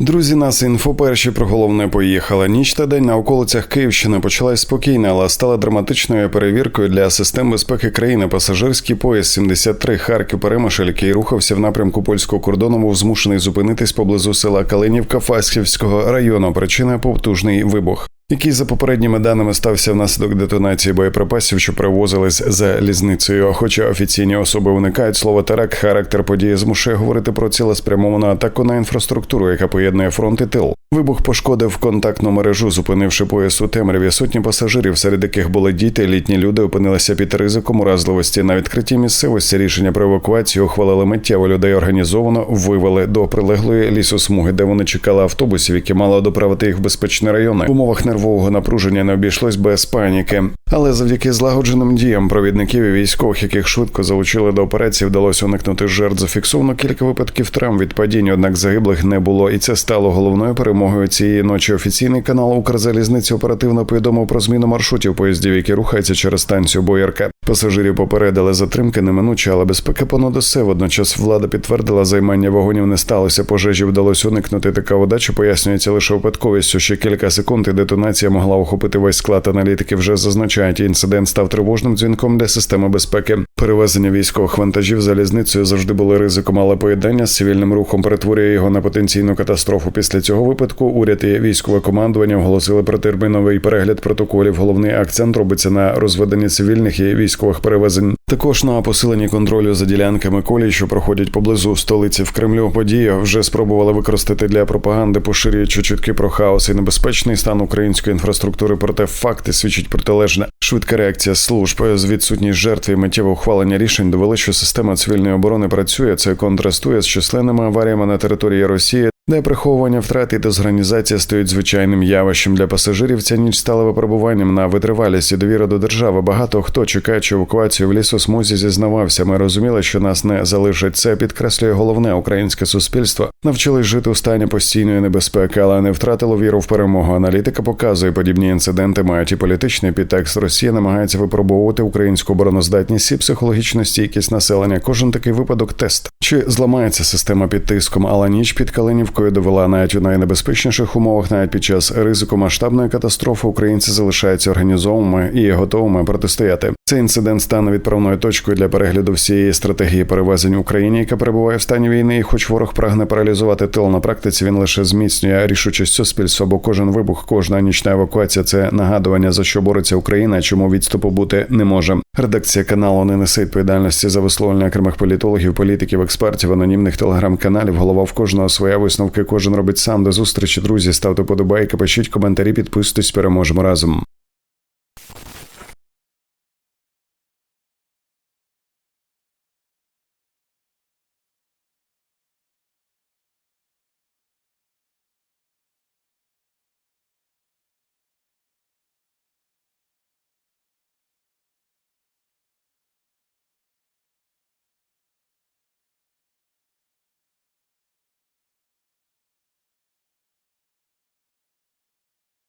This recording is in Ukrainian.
Друзі, нас інфо перші про головне поїхала. Ніч та день на околицях Київщини почалась спокійно, але стала драматичною перевіркою для систем безпеки країни. Пасажирський поїзд 73 Харків Перемишель, який рухався в напрямку польського кордону, був змушений зупинитись поблизу села Калинівка Фастівського району. Причина повтужний вибух. Який за попередніми даними стався внаслідок детонації боєприпасів, що привозились залізницею. Хоча офіційні особи уникають слова теракт, характер події змушує говорити про цілеспрямовану атаку на інфраструктуру, яка поєднує фронт і тил. Вибух пошкодив контактну мережу, зупинивши пояс у темряві. Сотні пасажирів, серед яких були діти, літні люди опинилися під ризиком уразливості. На відкритій місцевості рішення про евакуацію ухвалили миттєво. Людей організовано вивели до прилеглої лісосмуги, де вони чекали автобусів, які мали доправити їх в безпечні райони. В умовах нервового напруження не обійшлось без паніки. Але завдяки злагодженим діям провідників і військових, яких швидко залучили до операції, вдалося уникнути жертв. Зафіксовано кілька випадків травм від падіння, однак загиблих не було, і це стало головною перемогою цієї ночі. Офіційний канал Укрзалізниці оперативно повідомив про зміну маршрутів поїздів, які рухаються через станцію Боярка. Пасажирів попередили затримки неминуче, але безпека понад усе. Водночас влада підтвердила, займання вагонів не сталося. Пожежі вдалося уникнути. Така удача пояснюється лише випадковістю. Ще кілька секунд і детонація могла охопити весь склад. Аналітики вже зазначають, інцидент став тривожним дзвінком для системи безпеки. Перевезення військових вантажів залізницею завжди були ризиком, але поєднання з цивільним рухом перетворює його на потенційну катастрофу. Після цього випадку уряд і військове командування оголосили про терміновий перегляд протоколів. Головний акцент робиться на розведенні цивільних і військових перевезень. Також на посиленні контролю за ділянками колій, що проходять поблизу столиці в Кремлю. Події вже спробували використати для пропаганди, поширюючи чутки про хаос і небезпечний стан української інфраструктури. Проте факти свідчать протилежне. Швидка реакція служб з відсутність жертв і миттєве ухвалення рішень довели, що система цивільної оборони працює. Це контрастує з численними аваріями на території Росії. Де приховування втрат і дезорганізація стають звичайним явищем для пасажирів. Ця ніч стала випробуванням на витривалість і довіру до держави. Багато хто чекаючи евакуацію в лісосмузі, зізнавався. Ми розуміли, що нас не залишать. Це підкреслює головне українське суспільство. Навчились жити у стані постійної небезпеки, але не втратило віру в перемогу. Аналітика показує, подібні інциденти мають і політичний підтекст. Росія намагається випробовувати українську обороноздатність і психологічну стійкість населення. Кожен такий випадок тест. Чи зламається система під тиском, але ніч під Калинівкою довела навіть у найнебезпечніших умовах, навіть під час ризику масштабної катастрофи, українці залишаються організованими і готовими протистояти. Цей інцидент стане відправною точкою для перегляду всієї стратегії перевезень Україні, яка перебуває в стані війни. І хоч ворог прагне паралізувати тил на практиці, він лише зміцнює рішучість суспільства, бо кожен вибух, кожна нічна евакуація це нагадування за що бореться Україна, чому відступу бути не може. Редакція каналу не несе відповідальності за висловлення окремих політологів, політиків, експертів, анонімних телеграм-каналів. Голова в кожного своя висновки. Кожен робить сам до зустрічі. Друзі, ставте подобайки, пишіть коментарі, підписуйтесь, переможемо разом.